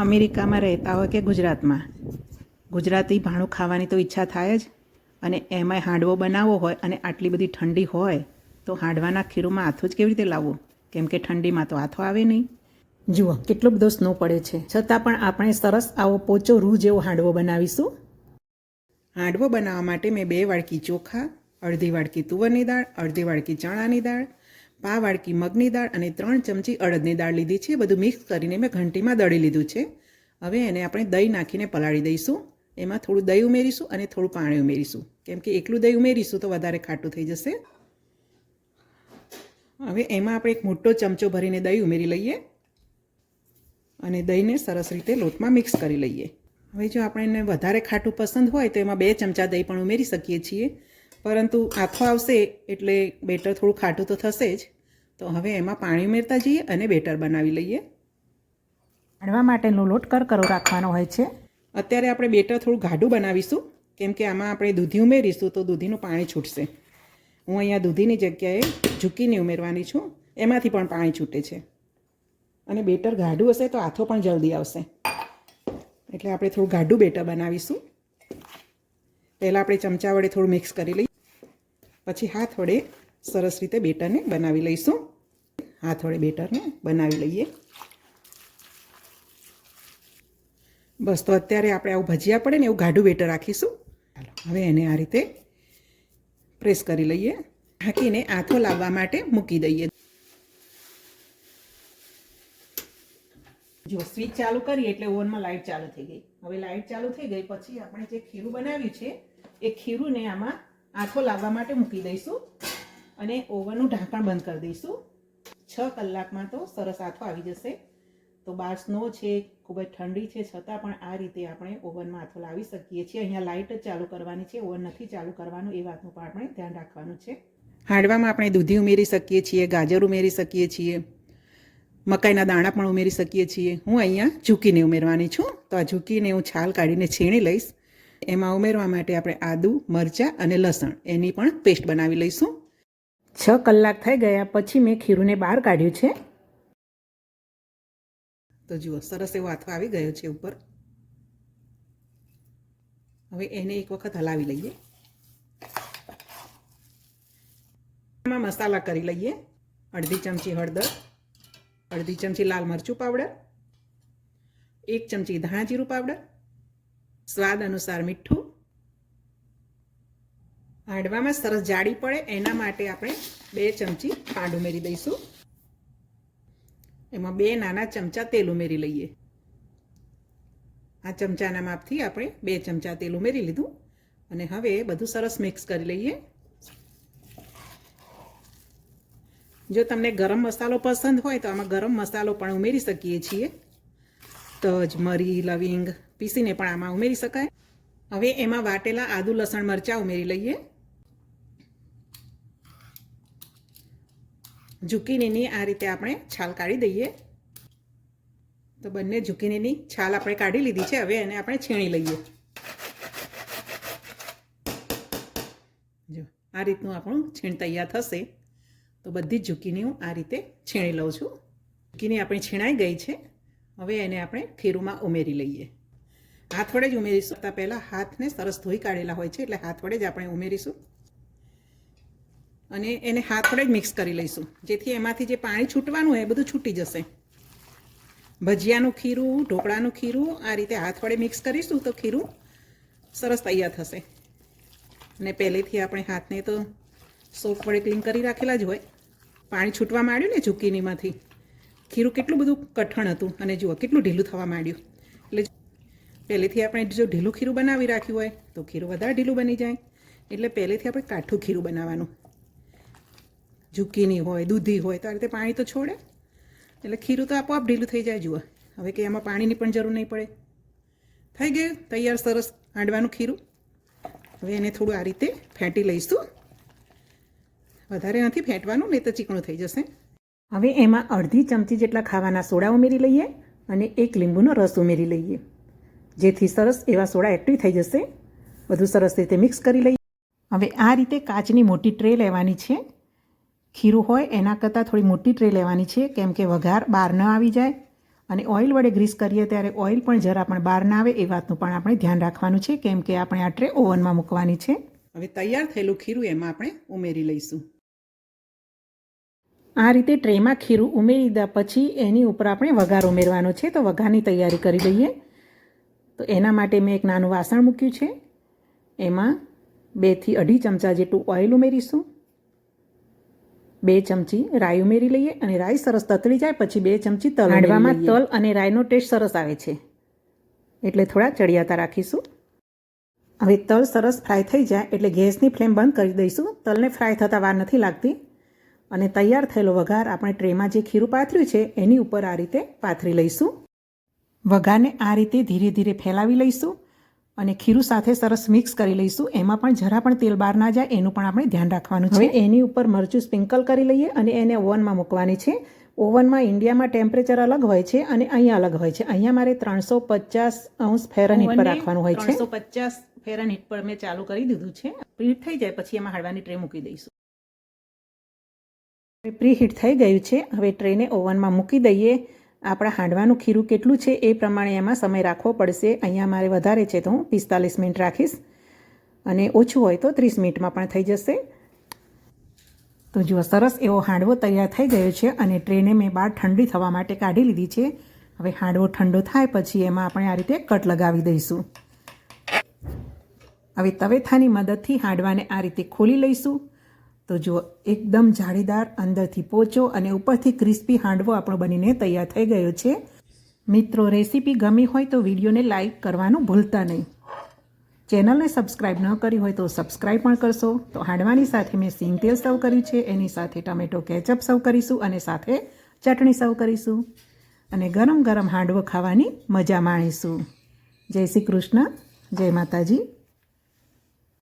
અમેરિકામાં રહેતા હોય કે ગુજરાતમાં? ગુજરાતી ભાણું ખાવાની તો ઈચ્છા થાય જ. અને એમાંય હાંડવો બનાવવો હોય અને આટલી બધી ઠંડી હોય તો હાંડવાના ખીરુમાં હાથો જ કેવી રીતે લાવવું? કેમ કે ઠંડીમાં તો હાથો આવે નહીં. જુઓ કેટલો બધો સ્નો પડે છે. છતાં પણ આપણે સરસ આવો પોચો રૂ જેવો હાંડવો બનાવીશું. હાંડવો બનાવવા માટે મેં બે વાડકી ચોખા અડધી વાડકી તુવરની દાળ અડધી વાડકી ચણાની દાળ પા વાડકી મગની દાળ અને ત્રણ ચમચી અડદની દાળ લીધી છે. બધું મિક્સ કરીને મેં ઘંટીમાં દળી લીધું છે. હવે એને આપણે દહીં નાખીને પલાળી દઈશું. એમાં થોડું દહીં ઉમેરીશું અને થોડું પાણી ઉમેરીશું. કેમ કે એકલું દહીં ઉમેરીશું તો વધારે ખાટું થઈ જશે. હવે એમાં આપણે એક મોટો ચમચો ભરીને દહીં ઉમેરી લઈએ અને દહીંને સરસ રીતે લોટમાં મિક્સ કરી લઈએ. હવે જો આપણને વધારે ખાટું પસંદ હોય તો એમાં બે ચમચા દહીં પણ ઉમેરી શકીએ છીએ. પરંતુ આથો આવશે એટલે બેટર થોડું ખાટું તો થશે જ. તો હવે એમાં પાણી ઉમેરતા જઈએ અને બેટર બનાવી લઈએ. હાંડવા માટેનો લોટ કરકરો રાખવાનો હોય છે. અત્યારે આપણે બેટર થોડું ગાઢું બનાવીશું. કેમ કે આમાં આપણે દૂધી ઉમેરીશું તો દૂધીનું પાણી છૂટશે. હું અહીંયા દૂધીની જગ્યાએ ઝૂકીની ઉમેરવાની છું. એમાંથી પણ પાણી છૂટે છે. અને બેટર ગાઢું હશે તો આથો પણ જલ્દી આવશે. એટલે આપણે થોડું ગાઢું બેટર બનાવીશું. પહેલાં આપણે ચમચા વડે થોડું મિક્સ કરી લઈએ. પછી હાથ વડે સરસ રીતે બેટરને બનાવી લઈશું. હાથ વડે બેટરને બનાવી લઈએ. બસ, તો અત્યારે આપણે આવું ભજીયા પડે ને એવું ગાઢું બેટર રાખીશું. ચાલો હવે એને આ રીતે પ્રેસ કરી લઈએ. ઢાંકીને આથો લાવવા માટે મૂકી દઈએ. જો સ્વિચ ચાલુ કરી એટલે ઓવનમાં લાઇટ ચાલુ થઈ ગઈ. હવે લાઇટ ચાલુ થઈ ગઈ પછી આપણે જે ખીરું બનાવ્યું છે, એ ખીરુંને આમાં આથો લાવવા માટે મૂકી દઈશું. અને ઓવનનું ઢાંકણ બંધ કરી દઈશું. છ કલાકમાં તો સરસ આથો આવી જશે. તો બહાર સ્નો છે, ખૂબ જ ઠંડી છે, છતાં પણ આ રીતે આપણે ઓવનમાં આથો લાવી શકીએ છીએ. અહીંયા લાઇટ જ ચાલુ કરવાની છે, ઓવન નથી ચાલુ કરવાનું, એ વાતનું પણ આપણે ધ્યાન રાખવાનું છે. હાંડવામાં આપણે દૂધી ઉમેરી શકીએ છીએ, ગાજર ઉમેરી શકીએ છીએ, મકાઈના દાણા પણ ઉમેરી શકીએ છીએ. હું અહીંયા ઝૂકીને ઉમેરવાની છું. તો આ ઝૂકીને હું છાલ કાઢીને છીણી લઈશ. એમાં ઉમેરવા માટે આપણે આદું, મરચાં અને લસણ એની પણ પેસ્ટ બનાવી લઈશું. છ કલાક થઈ ગયા પછી મેં ખીરુંને બહાર કાઢ્યું છે. તો જુઓ, સરસ એવો હાથો આવી ગયો છે ઉપર. હવે એને એક વખત હલાવી લઈએ. એમાં મસાલા કરી લઈએ. અડધી ચમચી હળદર, અડધી ચમચી લાલ મરચું પાવડર, એક ચમચી ધાણા જીરું પાવડર, સ્વાદ અનુસાર મીઠું હાંડવામાં સરસ જાડી પડે, એના માટે આપણે બે ચમચી ખાંડ ઉમેરી દઈશું. એમાં બે નાના ચમચા તેલ ઉમેરી લઈએ. આ ચમચાના માપથી આપણે બે ચમચા તેલ ઉમેરી લીધું અને હવે બધું સરસ મિક્સ કરી લઈએ. જો તમને ગરમ મસાલો પસંદ હોય તો આમાં ગરમ મસાલો પણ ઉમેરી શકીએ છીએ. તજ, મરી, લવિંગ, પીસીને પણ આમાં ઉમેરી શકાય. હવે એમાં વાટેલા આદુ, લસણ, મરચાં ઉમેરી લઈએ. ઝુકીનીની આ રીતે આપણે છાલ કાઢી દઈએ. તો બંને ઝુકીનીની છાલ આપણે કાઢી લીધી છે. હવે એને આપણે છીણી લઈએ. જો, આ રીતનું આપણું છીણ તૈયાર થશે. તો બધી ઝુકીની હું આ રીતે છીણી લઉં છું. ઝુકીની આપણી છીણાઈ ગઈ છે. હવે એને આપણે ખીરુંમાં ઉમેરી લઈએ. હાથ વડે જ ઉમેરીશું. કરતાં પહેલાં હાથને સરસ ધોઈ કાઢેલા હોય છે, એટલે હાથ વડે જ આપણે ઉમેરીશું. અને એને હાથ વડે જ મિક્સ કરી લઈશું. જેથી એમાંથી જે પાણી છૂટવાનું હોય એ બધું છૂટી જશે. ભજીયાનું ખીરું, ઢોકળાનું ખીરું, આ રીતે હાથ વડે મિક્સ કરીશું તો ખીરું સરસ તૈયાર થશે. અને પહેલેથી આપણે હાથને તો સોપ વડે ક્લીન કરી રાખેલા જ હોય. પાણી છૂટવા માંડ્યું ને ઝુકીનીમાંથી ખીરું કેટલું બધું કઠણ હતું અને જુઓ કેટલું ઢીલું થવા માંડ્યું. એટલે પહેલેથી આપણે જો ઢીલું ખીરું બનાવી રાખ્યું હોય તો ખીરું વધારે ઢીલું બની જાય. એટલે પહેલેથી આપણે કાઠું ખીરું બનાવવાનું. ઝુકીની હોય, દૂધી હોય, તો આ રીતે પાણી તો છોડે. એટલે ખીરું તો આપોઆપ ઢીલું થઈ જાય, જુઓ. હવે કે એમાં પાણીની પણ જરૂર નહીં પડે. થઈ ગયું, તૈયાર, સરસ હાંડવાનું ખીરું. હવે એને થોડું આ રીતે ફેંટી લઈશું. વધારે નથી ફેંટવાનું, નહીં તો ચીકણું થઈ જશે. હવે એમાં અડધી ચમચી જેટલા ખાવાના સોડા ઉમેરી લઈએ અને એક લીંબુનો રસ ઉમેરી લઈએ. જેથી સરસ એવા સોડા એક્ટિવ થઈ જશે. બધું સરસ રીતે મિક્સ કરી લઈએ. હવે આ રીતે કાચની મોટી ટ્રે લેવાની છે. ખીરું હોય એના કરતાં થોડી મોટી ટ્રે લેવાની છે કેમ કે વઘાર બહાર ન આવી જાય. અને ઓઇલ વડે ગ્રીસ કરીએ ત્યારે ઓઇલ પણ જરા પણ બહાર ના આવે એ વાતનું પણ આપણે ધ્યાન રાખવાનું છે કેમ કે આપણે આ ટ્રે ઓવનમાં મૂકવાની છે. હવે તૈયાર થયેલું ખીરું એમાં આપણે ઉમેરી લઈશું. આ રીતે ટ્રેમાં ખીરું ઉમેરી દીધા પછી એની ઉપર આપણે વઘાર ઉમેરવાનો છે તો વઘારની તૈયારી કરી લઈએ. તો એના માટે મેં એક નાનું વાસણ મૂક્યું છે. એમાં બેથી અઢી ચમચા જેટલું ઓઇલ ઉમેરીશું. બે ચમચી રાઈ ઉમેરી લઈએ અને રાઈ સરસ તતળી જાય પછી બે ચમચી તલ હાંડવામાં તલ અને રાઈનો ટેસ્ટ સરસ આવે છે. એટલે થોડા ચડિયાતા રાખીશું. હવે તલ સરસ ફ્રાય થઈ જાય એટલે ગેસની ફ્લેમ બંધ કરી દઈશું. તલને ફ્રાય થતાં વાર નથી લાગતી. અને તૈયાર થયેલો વઘાર આપણે ટ્રેમાં જે ખીરું પાથર્યું છે એની ઉપર આ રીતે પાથરી લઈશું. વઘારને આ રીતે ધીરે ધીરે ફેલાવી લઈશું. અને ખીરું સાથે સરસ મિક્સ કરી લઈશું. એમાં પણ જરા પણ તેલ બહાર ના જાય એનું પણ આપણે ધ્યાન રાખવાનું છે. એની ઉપર મરચું સ્પ્રિંકલ કરી લઈએ અને એને ઓવનમાં મૂકવાની છે. ઓવનમાં ઇન્ડિયામાં ટેમ્પરેચર અલગ હોય છે અને અહીંયા અલગ હોય છે. અહીંયા મારે ત્રણસો પચાસ અંશ ફેરનહીટ પર રાખવાનું હોય છે. ત્રણસો પચાસ ફેરનહીટ પર મેં ચાલુ કરી દીધું છે. પ્રીહીટ થઈ જાય પછી એમાં હળવાની ટ્રે મૂકી દઈશું. પ્રીહીટ થઈ ગયું છે. હવે ટ્રેને ઓવનમાં મૂકી દઈએ. આપણા હાંડવાનું ખીરું કેટલું છે એ પ્રમાણે એમાં સમય રાખવો પડશે. અહીંયા મારે વધારે છે તો હું પિસ્તાલીસ મિનિટ રાખીશ. અને ઓછું હોય તો ત્રીસ મિનિટમાં પણ થઈ જશે. તો જુઓ, સરસ એવો હાંડવો તૈયાર થઈ ગયો છે અને ટ્રેને મેં બહાર ઠંડી થવા માટે કાઢી લીધી છે. હવે હાંડવો ઠંડો થાય પછી એમાં આપણે આ રીતે કટ લગાવી દઈશું. હવે તવેથાની મદદથી હાંડવાને આ રીતે ખોલી લઈશું. તો જુઓ, એકદમ જાળીદાર અંદરથી પોચો અને ઉપરથી ક્રિસ્પી હાંડવો આપણો બનીને તૈયાર થઈ ગયો છે. મિત્રો, રેસીપી ગમી હોય તો વિડીયોને લાઇક કરવાનું ભૂલતા નહીં. ચેનલને સબસ્ક્રાઇબ ન કરી હોય તો સબસ્ક્રાઇબ પણ કરશો. તો હાંડવાની સાથે મેં સિંગ તેલ સર્વ કર્યું છે, એની સાથે ટમેટો કેચઅપ સર્વ કરીશું અને સાથે ચટણી સર્વ કરીશું. અને ગરમ ગરમ હાંડવો ખાવાની મજા માણીશું. જય શ્રી કૃષ્ણ, જય માતાજી.